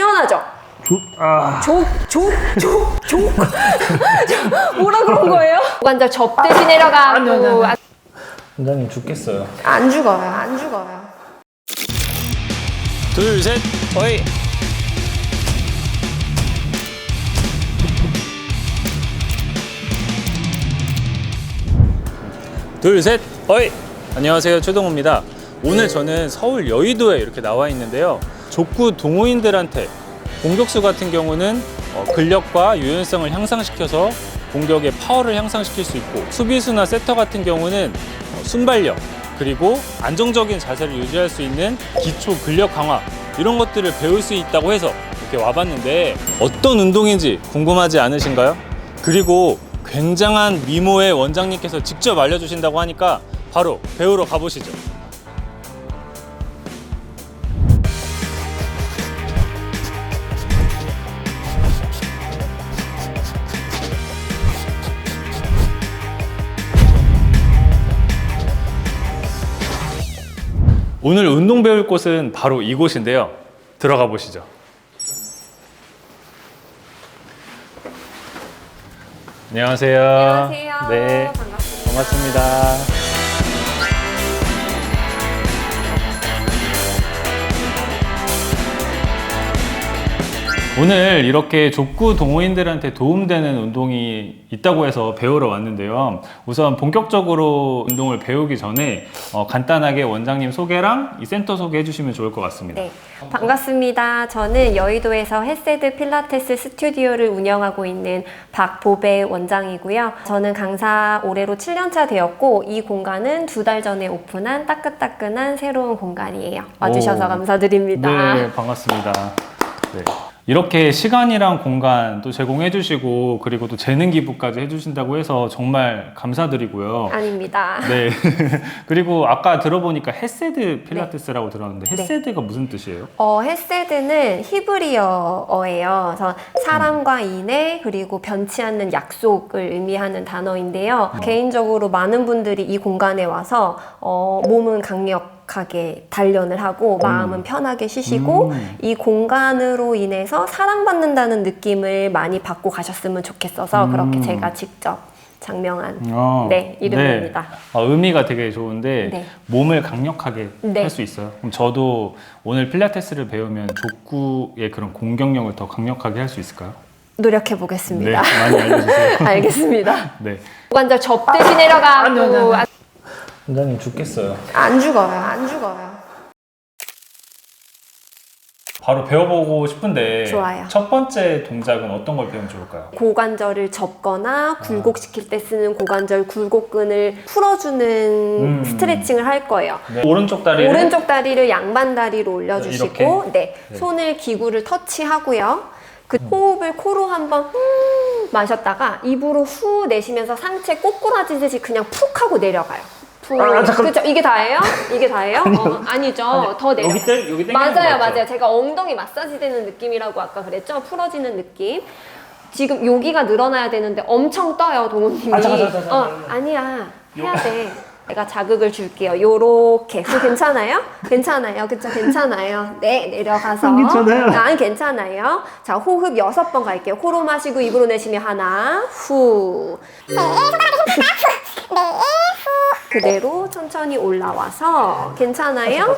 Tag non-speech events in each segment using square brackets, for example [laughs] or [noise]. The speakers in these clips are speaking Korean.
시원하죠? 아, 족, 족, 족, 족. 뭐라 그런 거예요? 관절 접듯이 내려가고. 아, 원장님 죽겠어요. 안 죽어요, 안 죽어요. 둘, 셋, 어이. 둘, 셋, 어이. 안녕하세요, 최동호입니다. 오늘 저는 서울 여의도에 이렇게 나와 있는데요. 족구 동호인들한테 공격수 같은 경우는 어, 근력과 유연성을 향상시켜서 공격의 파워를 향상시킬 수 있고 수비수나 세터 같은 경우는 어, 순발력 그리고 안정적인 자세를 유지할 수 있는 기초 근력 강화 이런 것들을 배울 수 있다고 해서 이렇게 와봤는데 어떤 운동인지 궁금하지 않으신가요? 그리고 굉장한 미모의 원장님께서 직접 알려주신다고 하니까 바로 배우러 가보시죠. 오늘 운동 배울 곳은 바로 이곳인데요. 들어가 보시죠. 안녕하세요. 안녕하세요. 네. 반갑습니다. 반갑습니다. 오늘 이렇게 족구 동호인들한테 도움되는 운동이 있다고 해서 배우러 왔는데요. 우선 본격적으로 운동을 배우기 전에 어, 간단하게 원장님 소개랑 이 센터 소개해 주시면 좋을 것 같습니다. 네, 반갑습니다. 저는 여의도에서 헬세드 필라테스 스튜디오를 운영하고 있는 박보배 원장이고요. 저는 강사 올해로 7년차 되었고 이 공간은 두 달 전에 오픈한 따끈따끈한 새로운 공간이에요. 와주셔서 오. 감사드립니다. 네, 반갑습니다. 네. 이렇게 시간이랑 공간 또 제공해 주시고 그리고 또 재능 기부까지 해 주신다고 해서 정말 감사드리고요. 아닙니다. 네. [laughs] 그리고 아까 들어보니까 헤세드 필라테스라고 들었는데 네. 헤세드가 무슨 뜻이에요? 어, 헬세드는 히브리어어예요. 그래서 사랑과 인애 그리고 변치 않는 약속을 의미하는 단어인데요. 개인적으로 많은 분들이 이 공간에 와서 어, 몸은 강력 하게 단련을 하고 마음은 편하게 쉬시고 음. 이 공간으로 인해서 사랑받는다는 느낌을 많이 받고 가셨으면 좋겠어서 음. 그렇게 제가 직접 장명한 어, 네, 이름입니다. 어, 의미가 되게 좋은데 네. 몸을 강력하게 네. 할수 있어요. 그럼 저도 오늘 필라테스를 배우면 족구의 그런 공격력을 더 강력하게 할 수 있을까요? 노력해 네, 보겠습니다. 많이 알려주세요. [laughs] 알겠습니다. 네. 관절 접듯이 내려가고 아, 원장님 죽겠어요. 안 죽어요. 안 죽어요. 바로 배워보고 싶은데 좋아요. 첫 번째 동작은 어떤 걸 배우면 좋을까요? 고관절을 접거나 굴곡시킬 때 쓰는 고관절 굴곡근을 풀어주는 음. 스트레칭을 할 거예요. 네. 오른쪽 다리를 오른쪽 다리를 양반 다리로 올려주시고, 이렇게? 네, 네. 손을 기구를 터치하고요. 그 호흡을 코로 한번 후 마셨다가 입으로 후 내쉬면서 상체 꼬꾸라지듯이 그냥 푹 하고 내려가요. 푹. 아, 잠깐. 그죠? 이게 다예요? 이게 다예요? [laughs] 어, 아니죠. 더 내려. 여기 땡 여기 맞아요? 맞아요. 제가 엉덩이 마사지 되는 느낌이라고 아까 그랬죠? 풀어지는 느낌. 지금 여기가 늘어나야 되는데 엄청 떠요, 동훈님이. 아, 잠깐, 잠깐, 잠깐. 어, 아니야. 해야 돼. 내가 자극을 줄게요. 요렇게. 그 괜찮아요? 괜찮아요. 그쵸? 괜찮아요. 네, 내려가서. 안 괜찮아요. 안 괜찮아요. 자, 호흡 여섯 번 갈게요. 코로 마시고 입으로 내쉬면 하나, 후. 그대로 천천히 올라와서 괜찮아요?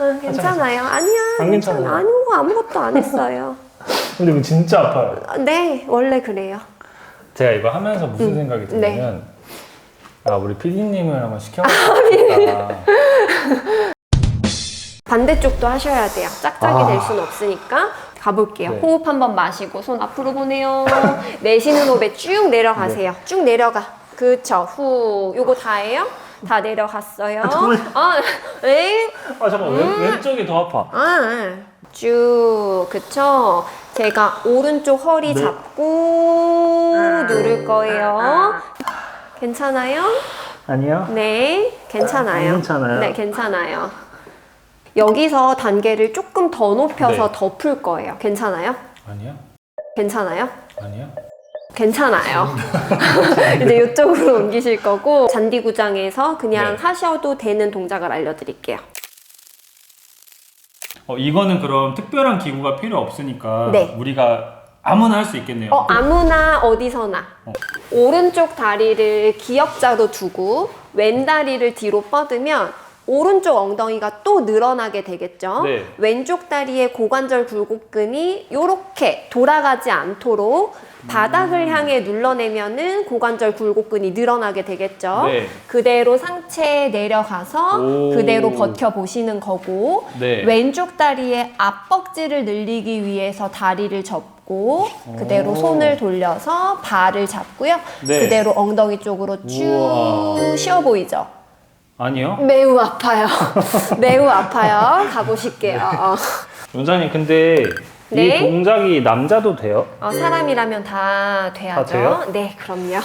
응, 괜찮아요. 아니야. 안 괜찮아요. 괜찮아. 아니고 아무것도 안 했어요. [laughs] 근데 이거 진짜 아파요. 네, 원래 그래요. 제가 이거 하면서 무슨 음, 생각이 네. 드냐면 아 우리 PD님을 한번 아, 시켜보겠다. 반대쪽도 하셔야 돼요. 짝짝이 아. 될 수는 없으니까. 가볼게요. 네. 호흡 한번 마시고 손 앞으로 보내요. 내쉬는 호흡에 쭉 내려가세요. 네. 쭉 내려가. 그쵸. 후. 요거 다예요? 다 내려갔어요. 아, 에이. 아 잠깐 왼, 왼쪽이 더 아파. 아, 쭉, 그쵸? 제가 오른쪽 허리 네. 잡고 누를 거예요. 괜찮아요? 아니요. 네, 괜찮아요. 괜찮아요. 네, 괜찮아요. 여기서 단계를 조금 더 높여서 네. 더 풀 거예요. 괜찮아요? 아니야? 괜찮아요? 아니야? 괜찮아요. [laughs] 이제 이쪽으로 옮기실 거고 잔디 구장에서 그냥 네. 하셔도 되는 동작을 알려드릴게요. 어, 이거는 그럼 특별한 기구가 필요 없으니까 네. 우리가 아무나 할 수 있겠네요. 어, 아무나 어디서나. 어. 오른쪽 다리를 기역자로 두고 왼 다리를 뒤로 뻗으면 오른쪽 엉덩이가 또 늘어나게 되겠죠. 네. 왼쪽 다리의 고관절 굴곡근이 이렇게 돌아가지 않도록 바닥을 향해 눌러내면은 고관절 굴곡근이 늘어나게 되겠죠. 네. 그대로 상체 내려가서 오. 그대로 버텨 보시는 거고 네. 왼쪽 다리의 앞벅지를 늘리기 위해서 다리를 접고 그대로 오. 손을 돌려서 발을 잡고요. 네. 그대로 엉덩이 쪽으로 쭉 우와. 쉬어 보이죠. 아니요. 매우 아파요. [laughs] 매우 아파요. 가보실게요. 어. 원장님 근데 네. 이 동작이 남자도 돼요? 어, 사람이라면 다 돼야죠. 다 돼요? 네, 그럼요.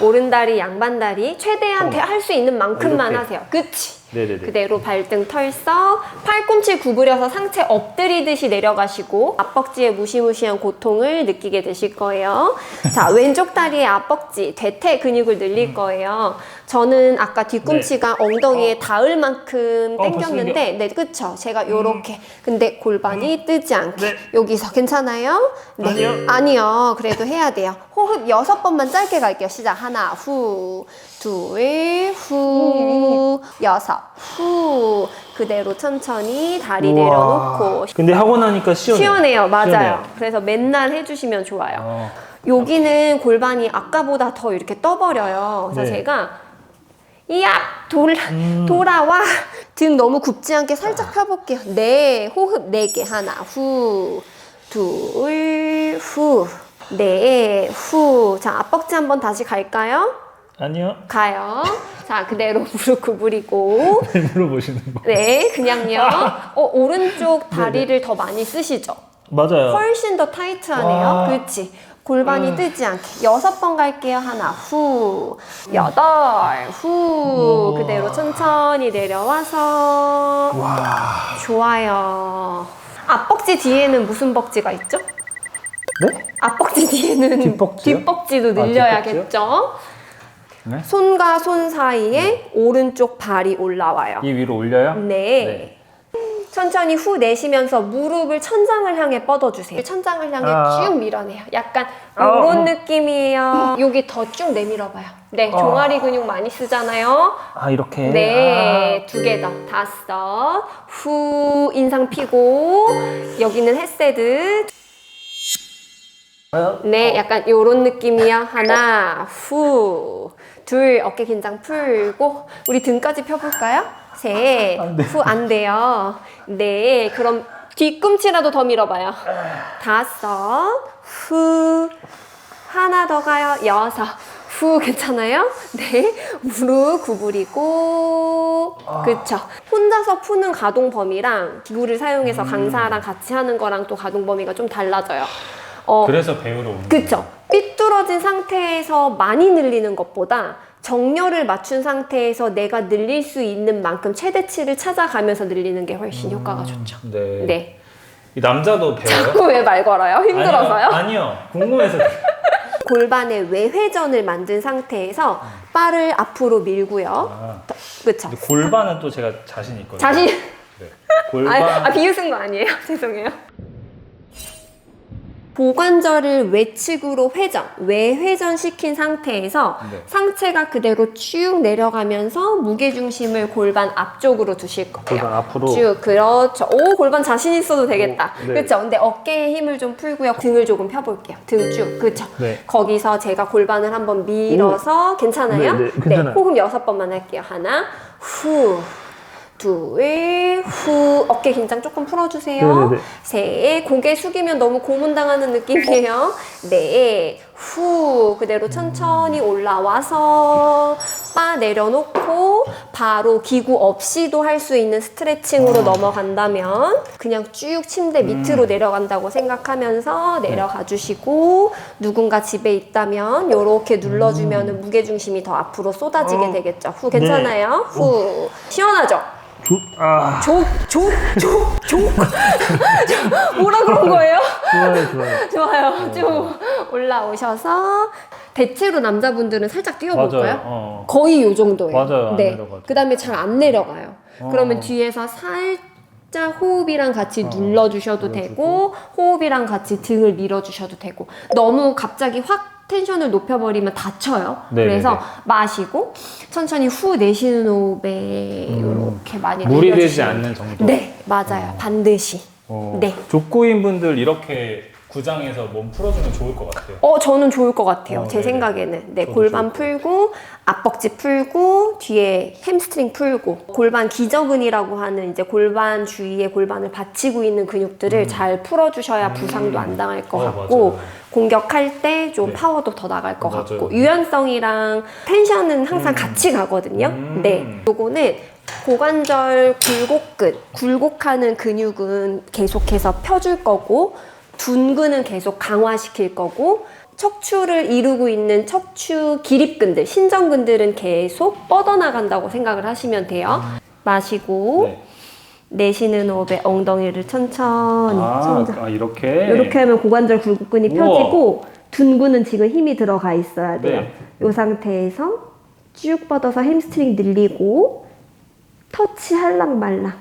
오른다리, 양반다리 최대한 어. 할수 있는 만큼만 이렇게. 하세요. 그치? 네네네. 그대로 발등 털썩 팔꿈치 구부려서 상체 엎드리듯이 내려가시고 앞벅지에 무시무시한 고통을 느끼게 되실 거예요. [laughs] 자 왼쪽 다리의 앞벅지 대퇴 근육을 음. 늘릴 거예요. 저는 아까 뒤꿈치가 엉덩이에 닿을 만큼 네. 어, 당겼는데 네 그쵸 제가 요렇게 근데 골반이 뜨지 않게 네. 여기서 괜찮아요? 네 아니요. 아니요 그래도 해야 돼요. 호흡 여섯 번만 짧게 갈게요. 시작 하나 후 둘 후 여섯 후 그대로 천천히 다리 내려놓고 근데 하고 나니까 시원해요. 시원해요 맞아요 시원해요. 그래서 맨날 해주시면 좋아요 어. 여기는 골반이 아까보다 더 이렇게 떠버려요 그래서 네. 제가 이야 돌, 음. 돌아와 등 너무 굽지 않게 살짝 펴볼게요 네 호흡 네 개 하나 후둘후네후자 앞벅지 한번 다시 갈까요? 아니요. 가요 자 그대로 무릎 구부리고 [laughs] 물어보시는 거. 네, 그냥요. [laughs] 어, 오른쪽 다리를 더 많이 쓰시죠? 맞아요. 훨씬 더 타이트하네요. 와. 그렇지. 골반이 음. 뜨지 않게. 여섯 번 갈게요. 하나, 후. 여덟, 후. 그대로 천천히 내려와서. 와. 좋아요. 앞벅지 뒤에는 무슨 벅지가 있죠? 네? 앞벅지 뒤에는 뒷벅지요? 뒷벅지도 아, 늘려야겠죠? 네? 손과 손 사이에 오른쪽 발이 올라와요. 이 위로 올려요? 네. 천천히 후 내쉬면서 무릎을 천장을 향해 뻗어주세요. 천장을 향해 아. 쭉 밀어내요. 약간 아, 이런 어. 느낌이에요. 여기 더 쭉 내밀어봐요. 네, 어. 종아리 근육 많이 쓰잖아요. 아 이렇게. 네, 두 개 더. 다섯. 후 인상 피고 여기는 헤세드. 아. 네, 약간 요런 느낌이야. 하나, 후, 둘, 어깨 긴장 풀고, 우리 등까지 펴볼까요? 셋, 안 돼. 후, 안 돼요. 네, 그럼 뒤꿈치라도 더 밀어봐요. 다섯, 후, 하나 더 가요. 여섯, 후, 괜찮아요? 네, 무릎 구부리고, 그쵸. 혼자서 푸는 가동 범위랑 기구를 사용해서 강사랑 같이 하는 거랑 또 가동 범위가 좀 달라져요. 어, 그래서 배우러. 그쵸. 삐 뚤어진 상태에서 많이 늘리는 것보다 정렬을 맞춘 상태에서 내가 늘릴 수 있는 만큼 최대치를 찾아가면서 늘리는 게 훨씬 효과가 좋죠. 네. 네. 이 남자도 배워요? 자꾸 왜 말 걸어요? 힘들어서요? 아니요. 아니요. 궁금해서. [laughs] 골반의 외회전을 만든 상태에서 바를 앞으로 밀고요. 아. 근데 골반은 또 제가 자신 있거든요. 자신, 네. 골반. 아, 아 비웃은 거 아니에요? [laughs] 죄송해요. 보관절을 외측으로 회전, 외회전 시킨 상태에서 네. 상체가 그대로 쭉 내려가면서 무게 중심을 골반 앞쪽으로 두실 거예요. 골반 앞으로. 쭉 그렇죠. 오 골반 자신 있어도 되겠다. 오, 네. 그렇죠. 근데 어깨에 힘을 좀 풀고요. 등을 조금 펴볼게요. 등 쭉. 그렇죠. 네. 거기서 제가 골반을 한번 밀어서 괜찮아요? 네, 네, 괜찮아요. 호흡 여섯 번만 할게요. 하나, 후. 둘, 후. 어깨 긴장 조금 풀어주세요. 네, 네, 네. 셋. 고개 숙이면 너무 고문당하는 느낌이에요. [laughs] 넷, 후. 그대로 천천히 올라와서 빠 내려놓고 바로 기구 없이도 할 수 있는 스트레칭으로 넘어간다면 그냥 쭉 침대 밑으로 내려간다고 생각하면서 내려가 주시고 누군가 집에 있다면 이렇게 눌러주면 무게중심이 더 앞으로 쏟아지게 어. 되겠죠. 후 괜찮아요? 후 시원하죠? 조, 아. 족, 족, 족, 족. 뭐라 그런 거예요? 좋아요, 좋아요. 좋아요. 쭉 올라오셔서 대체로 남자분들은 살짝 뛰어볼까요? 맞아요. 어. 거의 요 정도예요. 맞아요. 안 네. 내려가죠. 그다음에 잘 안 내려가요. 어. 그러면 뒤에서 살 살짝 호흡이랑 같이 눌러주셔도 되고 호흡이랑 같이 등을 밀어주셔도 되고 너무 갑자기 확 텐션을 높여버리면 다쳐요. 네네네. 그래서 마시고 천천히 후 내쉬는 호흡에 이렇게 많이 물이 되지 내려주시면 않는 정도. 네 맞아요 반드시 어, 네. 족구인 분들 이렇게 구장에서 몸 풀어주면 좋을 것 같아요. 어, 저는 좋을 것 같아요. 어, 제 네네. 생각에는. 네, 저도 골반 풀고, 앞벅지 풀고, 뒤에 햄스트링 풀고, 골반 기저근이라고 하는 이제 골반 주위에 골반을 받치고 있는 근육들을 잘 풀어주셔야 부상도 안 당할 것 어, 같고, 맞아요. 공격할 때 좀 네. 파워도 더 나갈 것 맞아요. 같고, 유연성이랑 텐션은 항상 같이 가거든요. 음. 네. 요거는 고관절 굴곡근, 굴곡하는 근육은 계속해서 펴줄 거고, 둔근은 계속 강화시킬 거고, 척추를 이루고 있는 척추 기립근들, 신전근들은 계속 뻗어나간다고 생각을 하시면 돼요. 마시고, 네. 내쉬는 호흡에 엉덩이를 천천히. 아, 천천히. 아, 이렇게. 이렇게 하면 고관절 굴곡근이 우와. 펴지고, 둔근은 지금 힘이 들어가 있어야 돼요. 네. 이 상태에서 쭉 뻗어서 햄스트링 늘리고 터치 할랑 말랑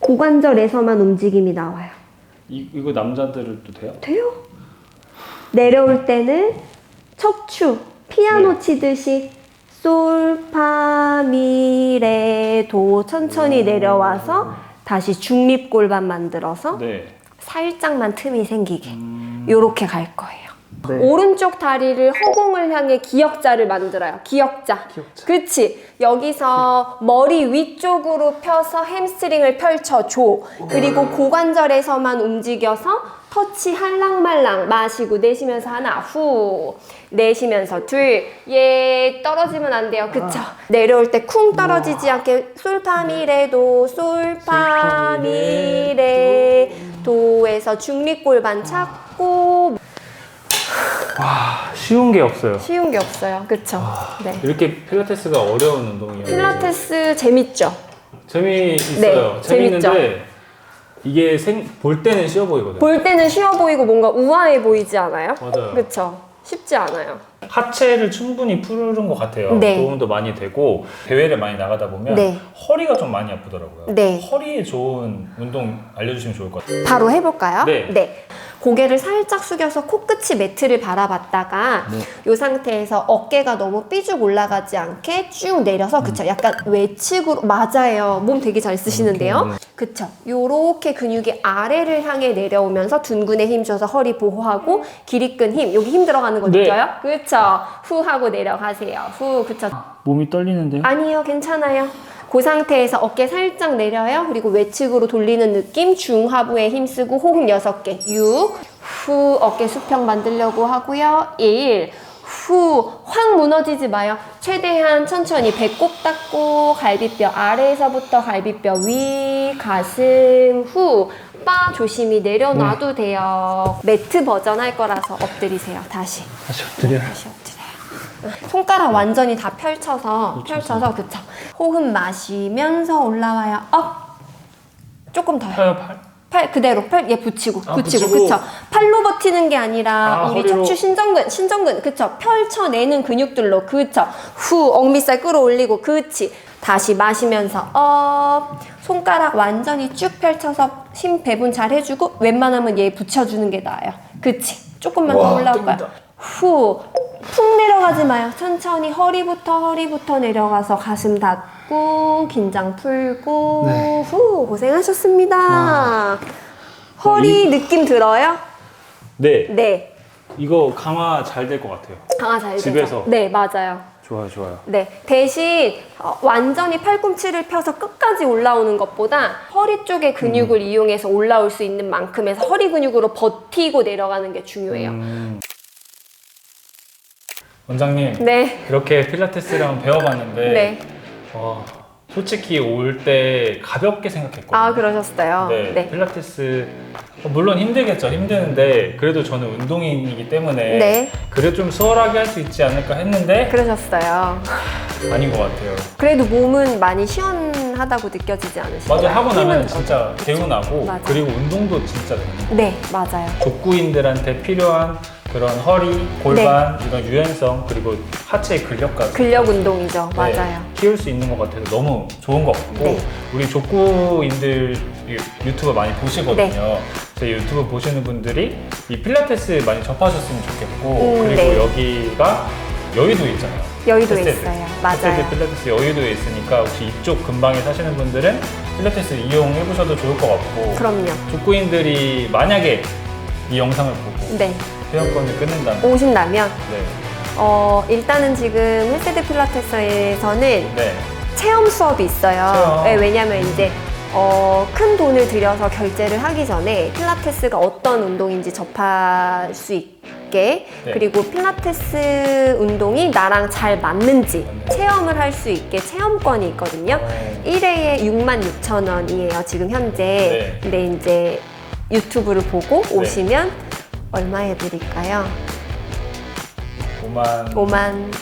고관절에서만 움직임이 나와요. 이, 이거 남자들도 돼요? 돼요? 내려올 때는 척추 피아노 네. 치듯이 솔파미레도 천천히 내려와서 다시 중립골반 만들어서 네. 살짝만 틈이 생기게 음. 요렇게 갈 거예요. 네. 오른쪽 다리를 허공을 향해 기역자를 만들어요. 기역자. 기역자. 그치. 여기서 머리 위쪽으로 펴서 햄스트링을 펼쳐줘. 그리고 고관절에서만 움직여서 터치 할랑말랑 마시고 내쉬면서 하나 후 내쉬면서 둘얘 떨어지면 안 돼요 그쵸 내려올 때 쿵 떨어지지 않게 솔파미레도 솔파미레 도에서 중립골반 찾고 와, 쉬운 게 없어요. 쉬운 게 없어요 그쵸 네 이렇게 필라테스가 어려운 운동이에요. 필라테스 재밌죠 재미있어요. 네, 재밌는데 이게 생, 볼 때는 쉬워 보이거든요. 볼 때는 쉬워 보이고 뭔가 우아해 보이지 않아요? 맞아요. 그쵸 쉽지 않아요 하체를 충분히 푸는 것 같아요. 네. 도움도 많이 되고 대회를 많이 나가다 보면 네. 허리가 좀 많이 아프더라고요. 네. 허리에 좋은 운동 알려주시면 좋을 것 같아요. 바로 해볼까요? 네. 고개를 살짝 숙여서 코끝이 매트를 바라봤다가 네. 이 상태에서 어깨가 너무 삐죽 올라가지 않게 쭉 내려서 그쵸 약간 외측으로 맞아요 몸 되게 잘 쓰시는데요. 그쵸 요렇게 근육이 아래를 향해 내려오면서 둔근에 힘 줘서 허리 보호하고 기립근 힘 여기 힘 들어가는 거 네. 느껴요? 그쵸 후 하고 내려가세요 후 그쵸 몸이 떨리는데요? 아니요, 괜찮아요. 그 상태에서 어깨 살짝 내려요. 그리고 외측으로 돌리는 느낌. 중하부에 힘쓰고 호흡 6개. 6. 후 어깨 수평 만들려고 하고요. 1. 후, 확 무너지지 마요. 최대한 천천히 배꼽 닦고 갈비뼈 아래에서부터 갈비뼈 위, 가슴, 후. 바 조심히 내려놔도 돼요. 매트 버전 할 거라서 엎드리세요. 다시. 다시 엎드려. 다시 엎드려요. 손가락 완전히 다 펼쳐서 펼쳐서 그쵸. 호흡 마시면서 올라와요. 업. 조금 더요. 펴요 팔. 팔 그대로 팔 얘 붙이고 아, 붙이고, 붙이고. 그쵸. 팔로 버티는 게 아니라 아, 우리 허리로. 척추 신전근 신전근 그쵸. 펼쳐내는 근육들로 그쵸. 후 억미살 끌어올리고 그치. 다시 마시면서 업. 손가락 완전히 쭉 펼쳐서 힘 배분 잘 해주고 웬만하면 얘 붙여주는 게 나아요. 그치. 조금만 더 와, 올라올 거야. 땡긴다. 후. 푹 내려가지 마요. 천천히 허리부터 허리부터 내려가서 가슴 닫고 긴장 풀고 네. 후 고생하셨습니다. 허리 느낌 들어요? 네. 네. 이거 강화 잘 될 것 같아요. 강화 잘 되죠? 집에서. 네, 맞아요. 좋아요, 좋아요. 네. 대신 어, 완전히 팔꿈치를 펴서 끝까지 올라오는 것보다 허리 쪽의 근육을 이용해서 올라올 수 있는 만큼에서 허리 근육으로 버티고 내려가는 게 중요해요. 음. 원장님, 네. 이렇게 필라테스를 한번 배워봤는데 네. 와, 솔직히 올 때 가볍게 생각했거든요. 아, 그러셨어요? 네, 네. 필라테스 어, 물론 힘들겠죠. 힘드는데 그래도 저는 운동인이기 때문에 네. 그래 좀 수월하게 할 수 있지 않을까 했는데 그러셨어요. 아닌 것 같아요. 그래도 몸은 많이 시원하다고 느껴지지 않으시나요? 맞아 하고 나면 힘은 진짜 개운하고 맞아. 그리고 운동도 진짜 되는. 네, 맞아요. 족구인들한테 필요한 그런 허리, 골반 이런 유연성 그리고 하체의 근력까지 근력 운동이죠. 네, 맞아요. 키울 수 있는 것 같아서 너무 좋은 것 같고 네. 우리 족구인들 유- 유튜브 많이 보시거든요. 네. 제 유튜브 보시는 분들이 이 필라테스 많이 접하셨으면 좋겠고 음, 그리고 네. 여기가 여의도에 있잖아요. 여의도에. 있어요. 맞아요. 필라테스 여의도에 있으니까 혹시 이쪽 근방에 사시는 분들은 필라테스 이용해 보셔도 좋을 것 같고 그럼요. 족구인들이 만약에 이 영상을 보고 네. 회원권을 끊는다면 오신다면 네. 어, 일단은 지금 헬스드 필라테스에서는 네. 체험 수업이 있어요. 체험. 네, 왜냐면 이제 어, 큰 돈을 들여서 결제를 하기 전에 필라테스가 어떤 운동인지 접할 수 있게 네. 그리고 필라테스 운동이 나랑 잘 맞는지 체험을 할 수 있게 체험권이 있거든요. 어, 1회에 6만 6천 원이에요, 지금 현재. 네. 근데 이제 유튜브를 보고 네. 오시면 얼마 해드릴까요? 5만 5만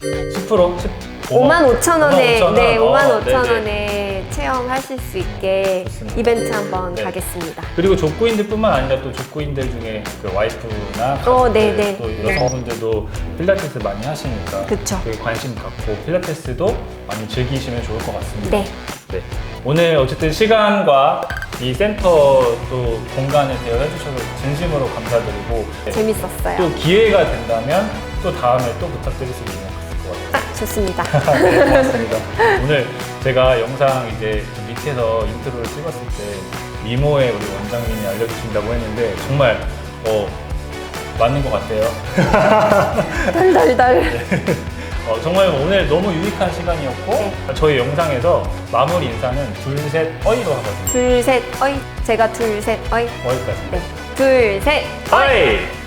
10% 10, 5만 5천 원에 5만 5천 원. 네, 5만 어, 5천 네네. 원에 체험하실 수 있게 좋습니다. 이벤트 한번 네. 가겠습니다. 그리고 족구인들뿐만 아니라 또 족구인들 중에 그 와이프나 어, 가족들, 네네. 또 여성분들도 필라테스 많이 하시니까 그쵸. 되게 관심 갖고 필라테스도 많이 즐기시면 좋을 것 같습니다. 네. 네. 오늘 어쨌든 시간과 이 센터 또 공간을 대여해 주셔서 진심으로 감사드리고 네. 재밌었어요. 또 기회가 된다면 또 다음에 또 부탁드릴 수 있는 것 같아요. 아, 좋습니다. [laughs] 네, 고맙습니다. 오늘 제가 영상 이제 밑에서 인트로를 찍었을 때 미모의 우리 원장님이 알려주신다고 했는데 정말 어, 맞는 것 같아요. 덜덜덜. [laughs] 어, 정말 오늘 너무 유익한 시간이었고 네. 저희 영상에서 마무리 인사는 둘 셋 어이로 하거든요. 둘, 셋, 어이. 제가 둘, 셋, 어이. 어이까지. 네. 둘, 셋, 어이!